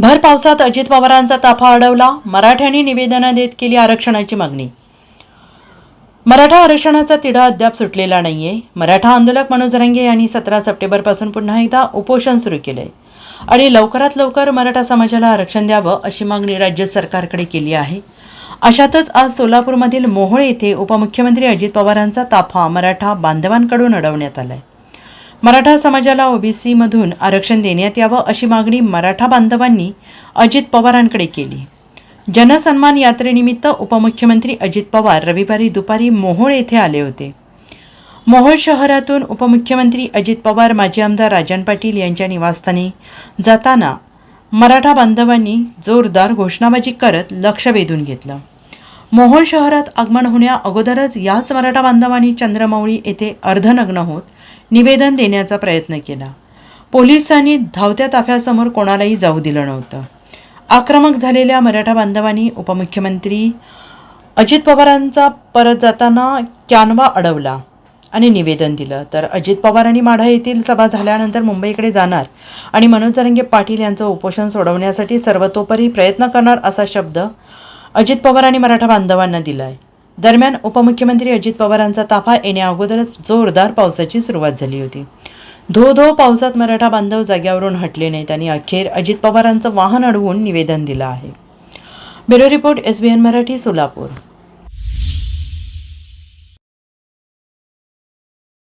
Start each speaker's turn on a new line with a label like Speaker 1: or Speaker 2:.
Speaker 1: भर पावसात अजित पवारांचा ताफा अडवला. मराठ्यांनी निवेदनं देत केली आरक्षणाची मागणी. मराठा आरक्षणाचा तिढा अद्याप सुटलेला नाहीये. मराठा आंदोलक मनोज रंगे यांनी सतरा सप्टेंबरपासून पुन्हा एकदा उपोषण सुरू केलंय. आणि लवकरात लवकर मराठा समाजाला आरक्षण द्यावं अशी मागणी राज्य सरकारकडे केली आहे. अशातच आज सोलापूरमधील मोहोळ येथे उपमुख्यमंत्री अजित पवारांचा ताफा मराठा बांधवांकडून अडवण्यात आलाय. मराठा समाजाला ओबीसीमधून आरक्षण देण्यात यावं अशी मागणी मराठा बांधवांनी अजित पवारांकडे केली. जनसन्मान यात्रेनिमित्त उपमुख्यमंत्री अजित पवार रविवारी दुपारी मोहोळ येथे आले होते. मोहोळ शहरातून उपमुख्यमंत्री अजित पवार माजी आमदार राजन पाटील यांच्या निवासस्थानी जाताना मराठा बांधवांनी जोरदार घोषणाबाजी करत लक्ष वेधून घेतलं. मोहोळ शहरात आगमन होण्या अगोदरच याच मराठा बांधवांनी चंद्रमौळी येथे अर्धनग्न होत निवेदन देण्याचा प्रयत्न केला. पोलिसांनी धावत्या ताफ्यासमोर कोणालाही जाऊ दिलं नव्हतं. आक्रमक झालेल्या मराठा बांधवांनी उपमुख्यमंत्री अजित पवारांचा परत जाताना कॅनवा अडवला आणि निवेदन दिलं. तर अजित पवारांनी माढा येथील सभा झाल्यानंतर मुंबईकडे जाणार आणि मनोज जरंगे पाटील यांचं उपोषण सोडवण्यासाठी सर्वतोपरी प्रयत्न करणार असा शब्द अजित पवारांनी मराठा बांधवांना दिलाय. दरम्यान उपमुख्यमंत्री अजित पवारांचा ताफा येण्याअगोदरच जोरदार पावसाची सुरुवात झाली होती. धो धो पावसात मराठा बांधव जाग्यावरून हटले नाहीत आणि अखेर अजित पवारांचं वाहन अडवून निवेदन दिलं आहे. Bureau report S B N Marathi Solapur.